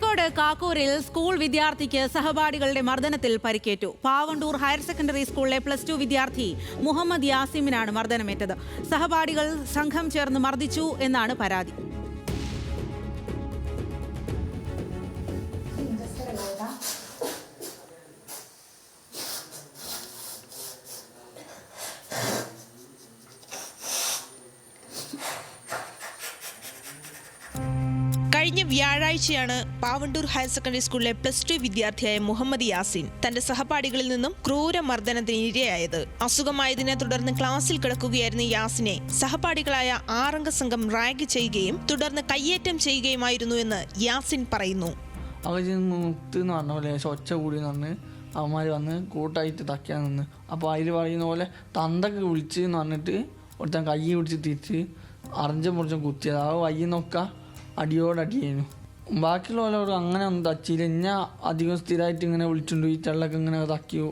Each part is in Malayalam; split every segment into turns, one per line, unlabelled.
കോഴിക്കോട് കാക്കൂരിൽ സ്കൂൾ വിദ്യാർത്ഥിക്ക് സഹപാഠികളുടെ മർദ്ദനത്തിൽ പരിക്കേറ്റു. പാവണ്ടൂർ ഹയർ സെക്കൻഡറി സ്കൂളിലെ പ്ലസ് ടു വിദ്യാർത്ഥി മുഹമ്മദ് യാസിമിനാണ് മർദ്ദനമേറ്റത്. സഹപാഠികൾ സംഘം ചേർന്ന് മർദ്ദിച്ചു എന്നാണ് പരാതി.
കഴിഞ്ഞ വ്യാഴാഴ്ചയാണ് പാവണ്ടൂർ ഹയർ സെക്കൻഡറി സ്കൂളിലെ പ്ലസ് ടു വിദ്യാർത്ഥിയായ മുഹമ്മദ് യാസിൻ തന്റെ സഹപാഠികളിൽ നിന്നും ക്രൂര മർദ്ദനത്തിന് ഇരയായത്. അസുഖമായതിനെ തുടർന്ന് ക്ലാസ്സിൽ കിടക്കുകയായിരുന്ന യാസിനെ സഹപാഠികളായ ആറംഗ സംഘം റാഗ് ചെയ്യുകയും തുടർന്ന് കയ്യേറ്റം ചെയ്യുകയുമായിരുന്നു എന്ന് യാസിൻ പറയുന്നു.
അവർ മുത്ത് എന്ന് വന്ന് കൂട്ടായിട്ട് തക്കാൻ നിന്ന്. അപ്പോൾ അതിൽ പറയുന്ന പോലെ തന്തൊക്കെ വിളിച്ച് എന്ന് പറഞ്ഞിട്ട് ഒരുത്തൻ കൈ പിടിച്ച് തിരിച്ച് അറിഞ്ഞും മുറിച്ചും കുത്തിയത്. ആ വയ്യെന്നൊക്കെ അടിയോടടിയേനു ബാക്കിയുള്ളവരോട് അങ്ങനെ ഒന്നും തച്ചില്ല ഞാൻ അധികം സ്ഥിരമായിട്ട് ഇങ്ങനെ വിളിച്ചിട്ടുണ്ട് ഈ ചെള്ളൊക്കെ ഇങ്ങനെ തക്കിയോ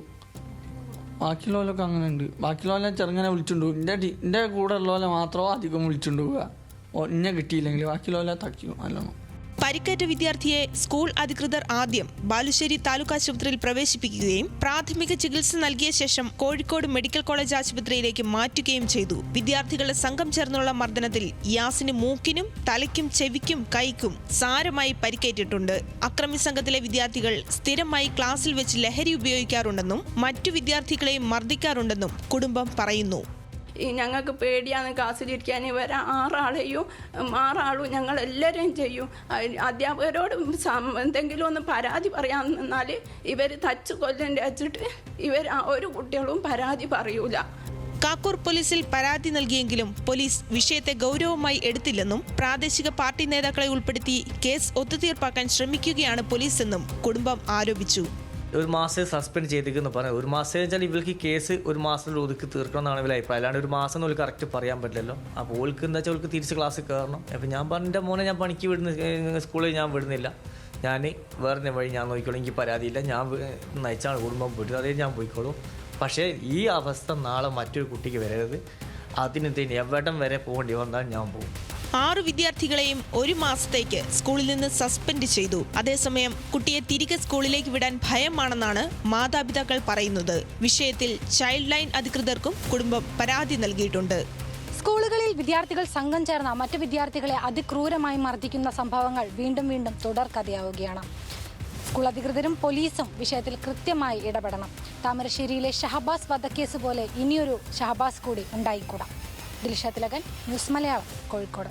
ബാക്കിയുള്ളവരൊക്കെ അങ്ങനെ ഉണ്ട് ബാക്കിയുള്ളവരെ ചെറുങ്ങനെ വിളിച്ചിട്ടുണ്ട് എന്റെ എന്റെ കൂടെ ഉള്ളവരെ മാത്രമോ അധികം വിളിച്ചിട്ടുണ്ട് പോവുക. ഓ, ഇന്നെ കിട്ടിയില്ലെങ്കിൽ ബാക്കിയുള്ളവരെ തക്കിയോ നല്ലോണം.
പരിക്കേറ്റ വിദ്യാർത്ഥിയെ സ്കൂൾ അധികൃതർ ആദ്യം ബാലുശ്ശേരി താലൂക്ക് ആശുപത്രിയിൽ പ്രവേശിപ്പിക്കുകയും പ്രാഥമിക ചികിത്സ നൽകിയ ശേഷം കോഴിക്കോട് മെഡിക്കൽ കോളേജ് ആശുപത്രിയിലേക്ക് മാറ്റുകയും ചെയ്തു. വിദ്യാർത്ഥികളുടെ സംഘം ചേർന്നുള്ള മർദ്ദനത്തിൽ യാസിന് മൂക്കിനും തലയ്ക്കും ചെവിക്കും കൈക്കും സാരമായി പരിക്കേറ്റിട്ടുണ്ട്. അക്രമി സംഘത്തിലെ വിദ്യാർത്ഥികൾ സ്ഥിരമായി ക്ലാസ്സിൽ വെച്ച് ലഹരി ഉപയോഗിക്കാറുണ്ടെന്നും മറ്റു വിദ്യാർത്ഥികളെയും മർദ്ദിക്കാറുണ്ടെന്നും കുടുംബം പറയുന്നു.
ഞങ്ങൾക്ക് പേടിയാണ് ക്ലാസ്സിലിരിക്കാൻ ഇവർ ആറാളെയും ആറാളും ഞങ്ങളെല്ലാവരെയും ചെയ്യും. അധ്യാപകരോട് എന്തെങ്കിലും ഒന്ന് പരാതി പറയാൻ നിന്നാൽ ഇവർ തച്ച് കൊല്ലം രച്ചിട്ട് ഇവർ ഒരു കുട്ടികളും പരാതി പറയൂല.
കാക്കൂർ പോലീസിൽ പരാതി നൽകിയെങ്കിലും പോലീസ് വിഷയത്തെ ഗൗരവമായി എടുത്തില്ലെന്നും പ്രാദേശിക പാർട്ടി നേതാക്കളെ ഉൾപ്പെടുത്തി കേസ് ഒത്തുതീർപ്പാക്കാൻ ശ്രമിക്കുകയാണ് പോലീസെന്നും കുടുംബം ആരോപിച്ചു.
ഒരു മാസം സസ്പെൻഡ് ചെയ്തേക്കെന്ന് പറഞ്ഞു. ഒരു മാസം വെച്ചാൽ ഇവർക്ക് കേസ് ഒരു മാസത്തിൽ ഒതുക്കി തീർക്കണം എന്നാണ് ഇവരുടെ അഭിപ്രായം. അല്ലാണ്ട് ഒരു മാസം ഒന്നും കറക്റ്റ് പറയാൻ പറ്റില്ലല്ലോ. അപ്പോൾ ഓൾക്ക് എന്താ വെച്ചാൽ ഓൾക്ക് തിരിച്ച് ക്ലാസ്സിൽ കയറണം. അപ്പോൾ ഞാൻ പറഞ്ഞ മോനെ ഞാൻ പണിക്ക് വിടുന്ന സ്കൂളിൽ ഞാൻ വിടുന്നില്ല. ഞാൻ വേറെ വഴി ഞാൻ നോക്കിക്കോളും. എനിക്ക് പരാതിയില്ല. ഞാൻ നയിച്ചാണ് കുടുംബം പോയിട്ട് അതേ ഞാൻ പോയിക്കോളും. പക്ഷേ ഈ അവസ്ഥ നാളെ മറ്റൊരു കുട്ടിക്ക് വരരുത്. അതിന് തന്നെ എവിടം വരെ പോകേണ്ടി വന്നാൽ ഞാൻ പോകും.
ആറു വിദ്യാർത്ഥികളെയും ഒരു മാസത്തേക്ക് സ്കൂളിൽ നിന്ന് സസ്പെൻഡ് ചെയ്തു. അതേസമയം കുട്ടിയെ തിരികെ സ്കൂളിലേക്ക് വിടാൻ ഭയമാണെന്നാണ് മാതാപിതാക്കൾ പറയുന്നത്. വിഷയത്തിൽ ചൈൽഡ് ലൈൻ അധികൃതർക്കും കുടുംബം പരാതി നൽകിയിട്ടുണ്ട്.
സ്കൂളുകളിൽ വിദ്യാർത്ഥികൾ സംഘം ചേർന്ന മറ്റു വിദ്യാർത്ഥികളെ അതിക്രൂരമായി മർദ്ദിക്കുന്ന സംഭവങ്ങൾ വീണ്ടും വീണ്ടും തുടർക്കഥയാവുകയാണ്. സ്കൂൾ അധികൃതരും പോലീസും വിഷയത്തിൽ കൃത്യമായി ഇടപെടണം. താമരശ്ശേരിയിലെ ഷഹബാസ് വധക്കേസ് പോലെ ഇനിയൊരു ഷഹബാസ് കൂടി ഉണ്ടായിക്കൂടാ. ദിൽഷ തിലകൻ ന്യൂസ് മലയാളം കോഴിക്കോട്.